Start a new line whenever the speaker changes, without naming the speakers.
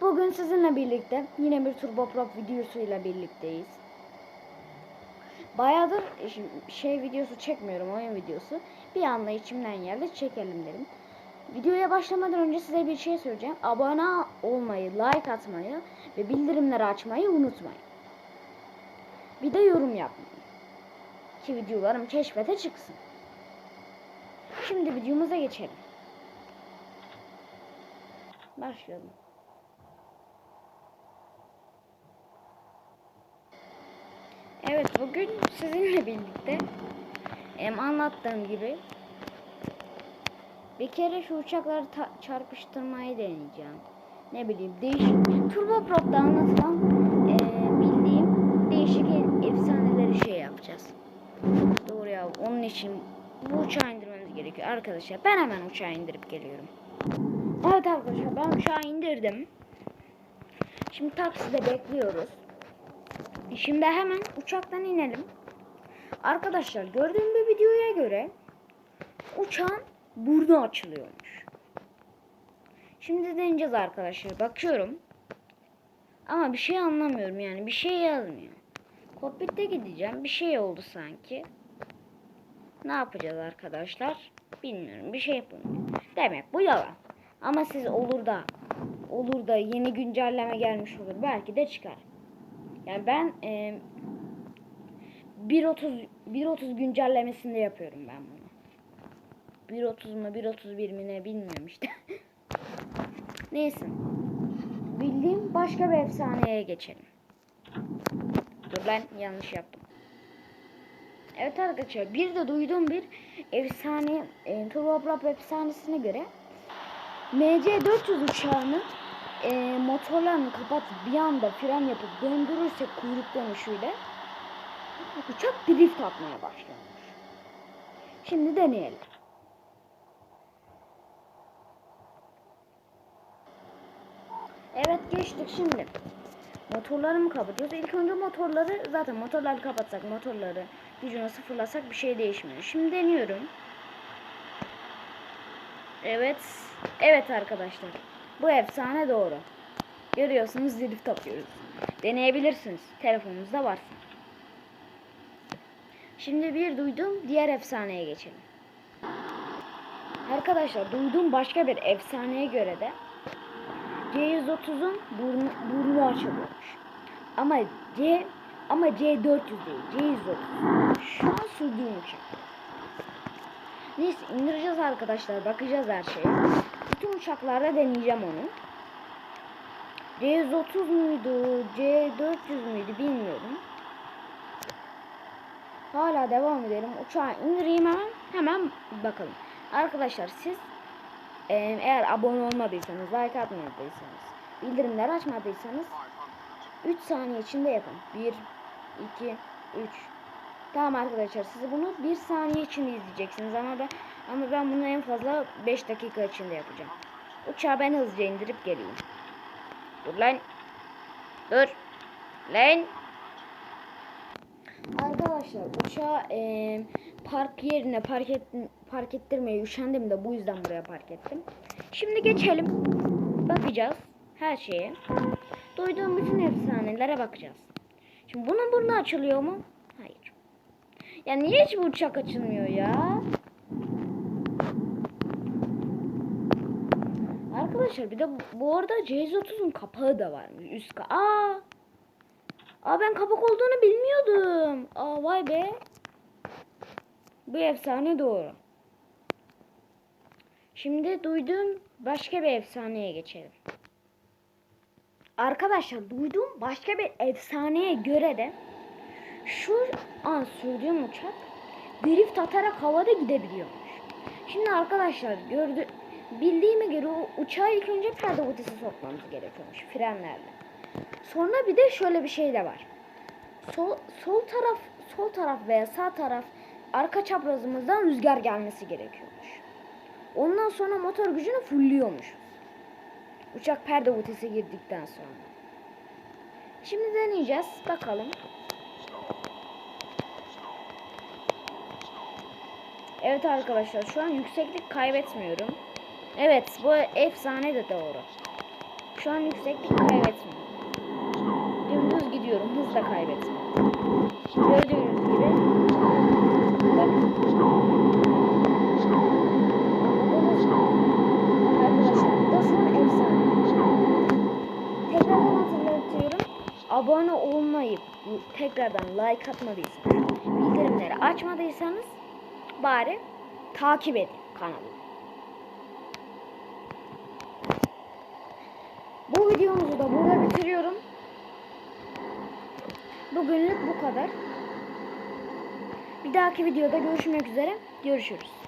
Bugün sizinle birlikte yine bir Turbo Prop videosuyla birlikteyiz. Bayağıdır şey videosu çekmiyorum, oyun videosu. Bir anda içimden geldi, çekelim dedim. Videoya başlamadan önce size bir şey söyleyeceğim. Abone olmayı, like atmayı ve bildirimleri açmayı unutmayın. Bir de yorum yapmayı. Ki videolarım keşfete çıksın. Şimdi videomuza geçelim. Başlayalım. Evet bugün sizinle birlikte em, anlattığım gibi bir kere şu uçakları çarpıştırmayı deneyeceğim. Ne bileyim değişik Turbo Prop'ta anlatılan e, bildiğim değişik e- efsaneleri şey yapacağız. Doğru ya onun için bu uçağı indirmemiz gerekiyor arkadaşlar. Ben hemen uçağı indirip geliyorum. Evet arkadaşlar ben uçağı indirdim. Şimdi takside bekliyoruz. Şimdi hemen uçaktan inelim. Arkadaşlar gördüğüm bir videoya göre uçağın burnu açılıyormuş. Şimdi deneyeceğiz arkadaşlar. Bakıyorum. Ama bir şey anlamıyorum yani. Bir şey yazmıyor. Kokpitte gideceğim. Bir şey oldu sanki. Ne yapacağız arkadaşlar? Bilmiyorum. Bir şey yapılmıyor. Demek bu yalan. Ama siz olur da olur da yeni güncelleme gelmiş olur. Belki de çıkar. Yani ben e, 1.30 1.30 güncellemesinde yapıyorum ben bunu. 1.30 mu 1.31 mi ne bilmiyorum işte. Neyse. Bildiğim başka bir efsaneye geçelim. Dur ben yanlış yaptım. Evet arkadaşlar bir de duyduğum bir efsane e, Turbo efsanesine göre MC400 uçağının e, motorlarını kapatıp bir anda fren yapıp döndürürse kuyruk dönüşüyle uçak drift atmaya başlamış. Şimdi deneyelim. Evet geçtik şimdi. Motorları mı kapatıyoruz? İlk önce motorları zaten motorları kapatsak motorları gücünü sıfırlasak bir şey değişmiyor. Şimdi deniyorum. Evet. Evet arkadaşlar. Bu efsane doğru. Görüyorsunuz drift atıyoruz. Deneyebilirsiniz. Telefonunuzda varsa. Şimdi bir duydum diğer efsaneye geçelim. Arkadaşlar duyduğum başka bir efsaneye göre de C130'un burnu, burnu açılıyormuş. Ama C ama C400 değil. C130. Şu an sürdüğüm uçak. Neyse indireceğiz arkadaşlar. Bakacağız her şeye. Bütün uçaklarda deneyeceğim onu. C130 muydu? C400 müydü bilmiyorum. Hala devam edelim. Uçağı indireyim hemen. Hemen bakalım. Arkadaşlar siz e, eğer abone olmadıysanız, like atmadıysanız, bildirimleri açmadıysanız 3 saniye içinde yapın. 1, 2, 3. Tamam arkadaşlar siz bunu 1 saniye içinde izleyeceksiniz ama ben ama ben bunu en fazla 5 dakika içinde yapacağım. Uçağı ben hızlıca indirip geleyim. Dur lan. Dur. Lan. Arkadaşlar uçağı e, park yerine park, et, park ettirmeye üşendim de bu yüzden buraya park ettim. Şimdi geçelim. Bakacağız her şeye. Duyduğum bütün efsanelere bakacağız. Şimdi bunun burnu açılıyor mu? Ya niye hiç bu uçak açılmıyor ya? Arkadaşlar bir de bu, arada C130'un kapağı da varmış. Üst ka Aa! Aa ben kapak olduğunu bilmiyordum. Aa vay be. Bu efsane doğru. Şimdi duyduğum başka bir efsaneye geçelim. Arkadaşlar duyduğum başka bir efsaneye göre de şu an sürdüğüm uçak drift atarak havada gidebiliyormuş. Şimdi arkadaşlar gördü bildiğime göre o uçağa ilk önce perde ötesi sokmamız gerekiyormuş frenlerle. Sonra bir de şöyle bir şey de var. Sol, sol taraf sol taraf veya sağ taraf arka çaprazımızdan rüzgar gelmesi gerekiyormuş. Ondan sonra motor gücünü fullüyormuş. Uçak perde ötesi girdikten sonra. Şimdi deneyeceğiz. Bakalım. Evet arkadaşlar şu an yükseklik kaybetmiyorum. Evet bu efsane de doğru. Şu an yükseklik kaybetmiyorum. Dümdüz gidiyorum. Hız da kaybetmiyorum. Gördüğünüz gibi. Arkadaşlar bu efsane. Tekrardan hatırlatıyorum. Abone olmayı, tekrardan like atmadıysanız, bildirimleri açmadıysanız bari takip edin kanalı. Bu videomuzu da burada bitiriyorum. Bugünlük bu kadar. Bir dahaki videoda görüşmek üzere. Görüşürüz.